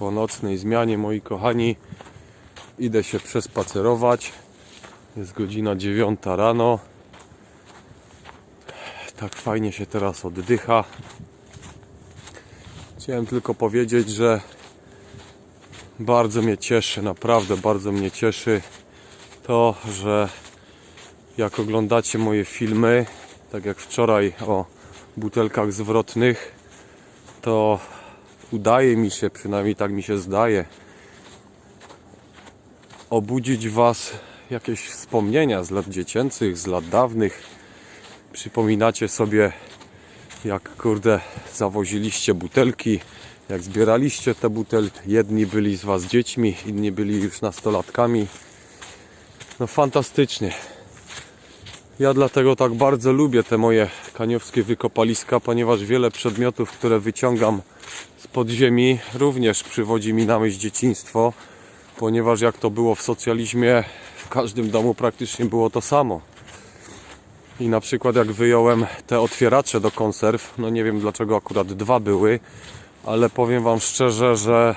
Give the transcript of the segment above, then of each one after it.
po nocnej zmianie, moi kochani, idę się przespacerować. Jest godzina 9 rano. Tak fajnie się teraz oddycha. Chciałem tylko powiedzieć, że bardzo mnie cieszy, naprawdę bardzo mnie cieszy to, że jak oglądacie moje filmy, tak jak wczoraj o butelkach zwrotnych, to udaje mi się, przynajmniej tak mi się zdaje, obudzić Was jakieś wspomnienia z lat dziecięcych, z lat dawnych. Przypominacie sobie, jak kurde zawoziliście butelki, jak zbieraliście te butelki. Jedni byli z Was dziećmi, inni byli już nastolatkami. No fantastycznie. Ja dlatego tak bardzo lubię te moje kaniowskie wykopaliska, ponieważ wiele przedmiotów, które wyciągam z podziemi, również przywodzi mi na myśl dzieciństwo, ponieważ jak to było w socjalizmie, w każdym domu praktycznie było to samo. I na przykład jak wyjąłem te otwieracze do konserw, no nie wiem dlaczego akurat dwa były, ale powiem Wam szczerze, że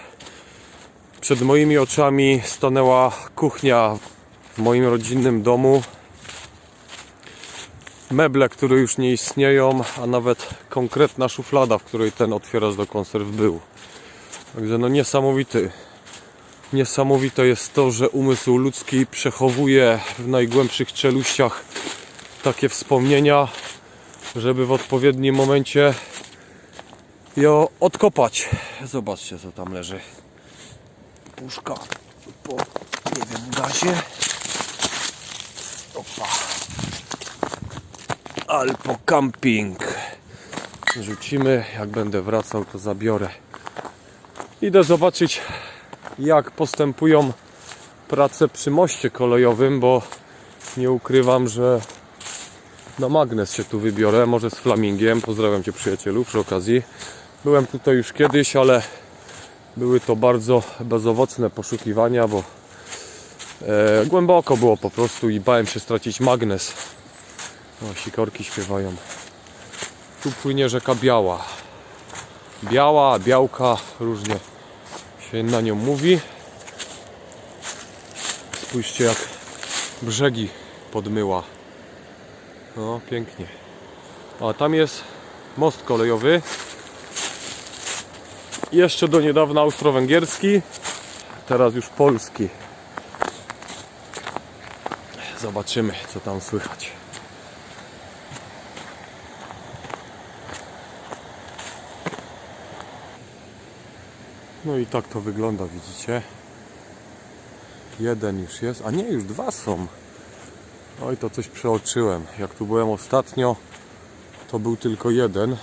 przed moimi oczami stanęła kuchnia w moim rodzinnym domu, meble, które już nie istnieją, a nawet konkretna szuflada, w której ten otwieracz do konserw był. Także no niesamowity. Niesamowite jest to, że umysł ludzki przechowuje w najgłębszych czeluściach takie wspomnienia, żeby w odpowiednim momencie je odkopać. Zobaczcie, co tam leży. Puszka po, nie wiem, gazie. Alpo Camping. Rzucimy, jak będę wracał, to zabiorę. Idę zobaczyć, jak postępują prace przy moście kolejowym, bo nie ukrywam, że na magnes się tu wybiorę, może z flamingiem. Pozdrawiam Cię przyjacielu przy okazji. Byłem tutaj już kiedyś, ale były to bardzo bezowocne poszukiwania, bo e, głęboko było po prostu i bałem się stracić magnes. O, sikorki śpiewają. Tu płynie rzeka Biała. Biała, białka, różnie się na nią mówi. Spójrzcie jak brzegi podmyła. No, pięknie. A tam jest most kolejowy. Jeszcze do niedawna austro-węgierski, teraz już polski. Zobaczymy, co tam słychać. No i tak to wygląda, widzicie? Jeden już jest, a nie, już dwa są. Oj, to coś przeoczyłem. Jak tu byłem ostatnio, to był tylko jeden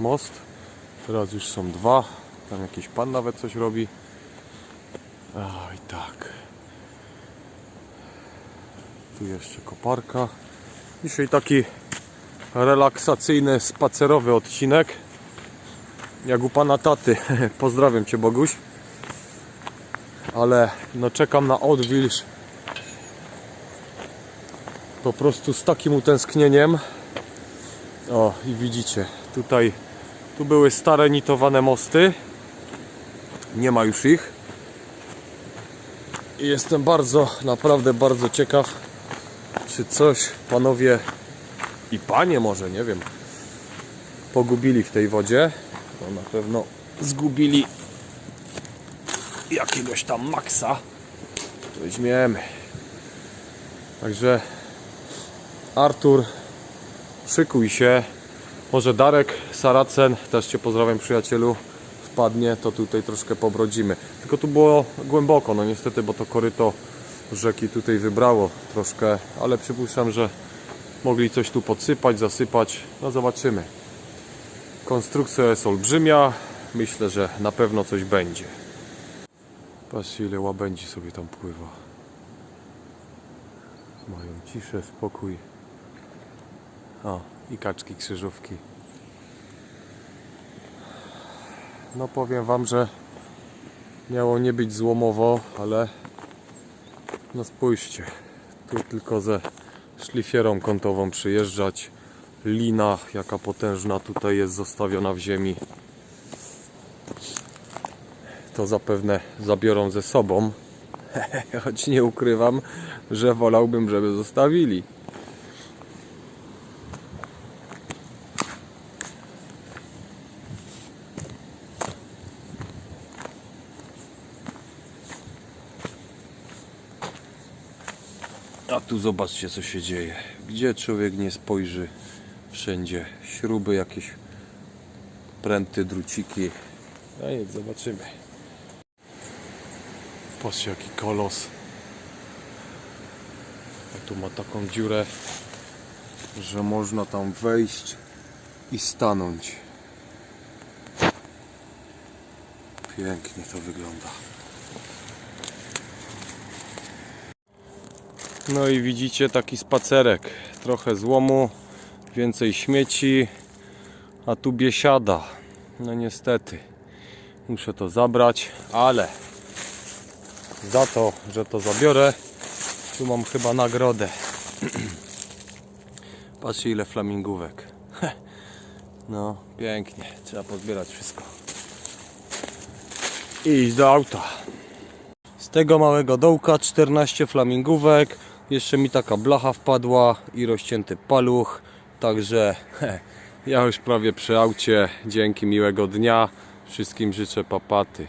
most. Teraz już są dwa. Tam jakiś pan nawet coś robi. Oj, tak. Tu jeszcze koparka. Dzisiaj taki relaksacyjny, spacerowy odcinek. Jak u pana taty. Pozdrawiam cię, Boguś. Ale no czekam na odwilż po prostu z takim utęsknieniem. O, i widzicie, tutaj tu były stare nitowane mosty. Nie ma już ich. I jestem bardzo, naprawdę bardzo ciekaw, czy coś panowie i panie może, nie wiem, pogubili w tej wodzie. No na pewno zgubili jakiegoś tam maksa. Weźmiemy. Także Artur, szykuj się. Może Darek, Saracen, też Cię pozdrawiam przyjacielu, wpadnie, to tutaj troszkę pobrodzimy. Tylko tu było głęboko, no niestety, bo to koryto rzeki tutaj wybrało troszkę, ale przypuszczam, że mogli coś tu podsypać, zasypać, no zobaczymy. Konstrukcja jest olbrzymia, myślę, że na pewno coś będzie. Patrzcie ile łabędzi sobie tam pływa. Mają ciszę, spokój. O, i kaczki krzyżówki. No powiem wam, że miało nie być złomowo, ale no spójrzcie. Tu tylko ze szlifierą kątową przyjeżdżać. Lina, jaka potężna tutaj jest zostawiona w ziemi. to zapewne zabiorą ze sobą. Choć nie ukrywam, że wolałbym, żeby zostawili. A tu zobaczcie co się dzieje. Gdzie człowiek nie spojrzy, wszędzie śruby, jakieś pręty, druciki. No nic, zobaczymy. Patrzcie jaki kolos. A tu ma taką dziurę, że można tam wejść i stanąć. Pięknie to wygląda. No i widzicie taki spacerek. Trochę złomu, więcej śmieci, a tu biesiada. No niestety, muszę to zabrać, ale za to, że to zabiorę, tu mam chyba nagrodę. Patrzcie ile flamingówek. No, pięknie. Trzeba pozbierać wszystko. I iść do auta. Z tego małego dołka 14 flamingówek. Jeszcze mi taka blacha wpadła i rozcięty paluch. Także ja już prawie przy aucie. Dzięki miłego dnia. Wszystkim życzę papaty.